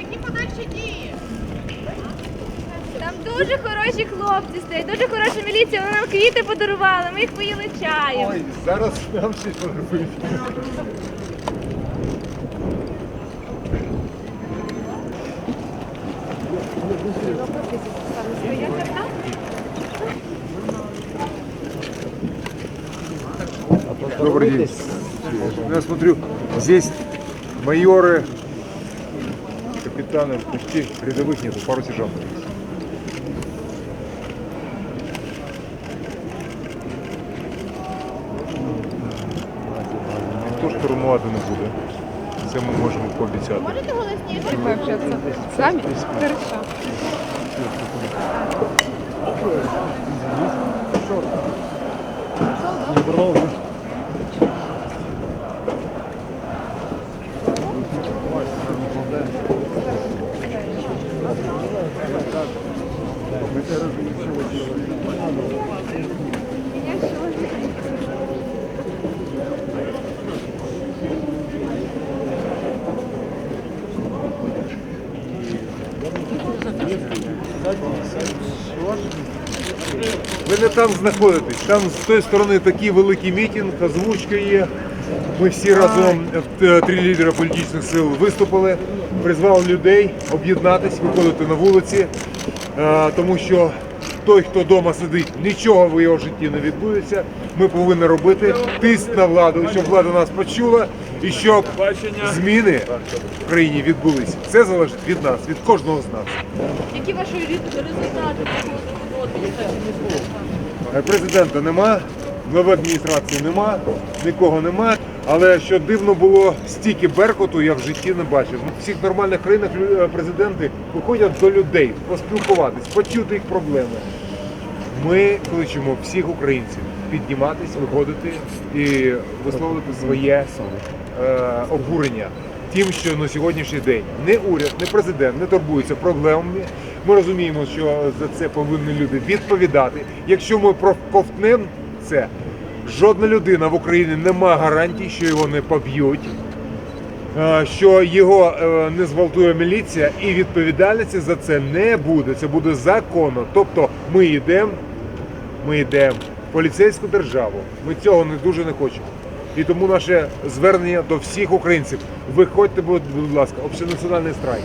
Які подальші дії? Там дуже хороші хлопці стоять, дуже хороша міліція, вони нам квіти подарували, ми їх поїли чаєм. Ой, зараз нам всі фотографують. Добрый день. Я смотрю, здесь майоры, капитаны, почти рядовых нету, пару сержантов есть. Ніхто ж керувати не буде. Це ми можемо пообіцяти. Можете голосніше? пообщаться с вами? Хорошо. Ви не там знаходитесь. Там з тої сторони такий великий мітинг, озвучка є. Ми всі разом, е, три лідери політичних сил, виступили, призвали людей об'єднатись, виходити на вулиці, е, тому що той, хто вдома сидить, нічого в його житті не відбудеться. Ми повинні робити тиск на владу, щоб влада нас почула і щоб зміни в країні відбулися. Це залежить від нас, від кожного з нас. Які ваші результати такого Е, Президента нема, глави адміністрації нема, нікого нема. Але що дивно було, стільки беркоту я в житті не бачив. В всіх нормальних країнах е, президенти виходять до людей, поспілкуватись, почути їх проблеми. Ми кличемо всіх українців підніматись, виходити і висловити своє е, обурення тим, що на сьогоднішній день не уряд, не президент не турбуються проблемами. Ми розуміємо, що за це повинні люди відповідати. Якщо ми проковтнемо це, жодна людина в Україні не має гарантій, що його не поб'ють. е, Що його е, не зґвалтує міліція, і відповідальності за це не буде. Це буде законно. Тобто ми йдемо ми йдемо в поліцейську державу. Ми цього не дуже не хочемо. І тому наше звернення до всіх українців. Виходьте, будь будь ласка, общенаціональний страйк.